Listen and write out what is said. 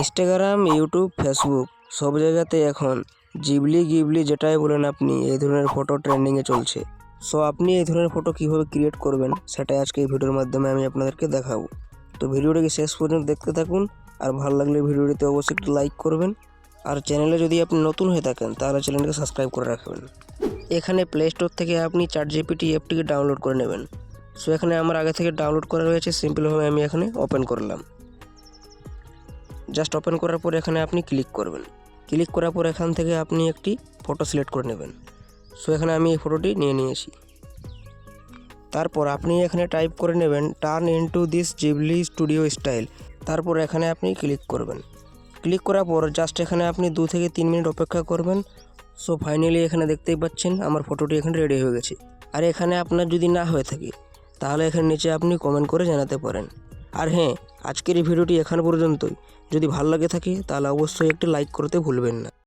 Instagram YouTube Facebook সব জায়গাতে এখন জিবলি গিবলি যেটাই বলেন আপনি, এই ধরনের ফটো ট্রেন্ডিংয়ে চলছে। সো আপনি এই ধরনের ফটো কীভাবে ক্রিয়েট করবেন, সেটাই আজকে এই ভিডিওর মাধ্যমে আমি আপনাদেরকে দেখাবো। তো ভিডিওটাকে শেষ পর্যন্ত দেখতে থাকুন, আর ভালো লাগলে ভিডিওটিতে অবশ্যই একটু লাইক করবেন। আর চ্যানেলে যদি আপনি নতুন হয়ে থাকেন, তাহলে চ্যানেলকে সাবস্ক্রাইব করে রাখবেন। এখানে প্লে স্টোর থেকে আপনি চার জিপিটি অ্যাপটিকে ডাউনলোড করে নেবেন। সো এখানে আমার আগে থেকে ডাউনলোড করা রয়েছে সিম্পলভাবে আমি এখানে ওপেন করলাম। জাস্ট ওপেন করার পর এখানে আপনি ক্লিক করবেন। ক্লিক করার পর এখান থেকে আপনি একটি ফটো সিলেক্ট করে নেবেন। সো এখানে আমি এই ফটোটি নিয়ে নিয়েছি। তারপর আপনি এখানে টাইপ করে নেবেন turn into this Ghibli studio style তারপর এখানে আপনি ক্লিক করবেন। ক্লিক করার পর জাস্ট এখানে আপনি দু থেকে তিন মিনিট অপেক্ষা করবেন। সো ফাইনালি এখানে দেখতেই পাচ্ছেন আমার ফটোটি এখানে রেডি হয়ে গেছে। আর এখানে আপনার যদি না হয়ে থাকে, তাহলে এখানে নিচে আপনি কমেন্ট করে জানাতে পারেন। আর হ্যাঁ আজকের এই ভিডিওটি এখান পর্যন্তই। যদি ভালো লাগে থাকে, তাহলে অবশ্যই একটি লাইক করতে ভুলবেন না।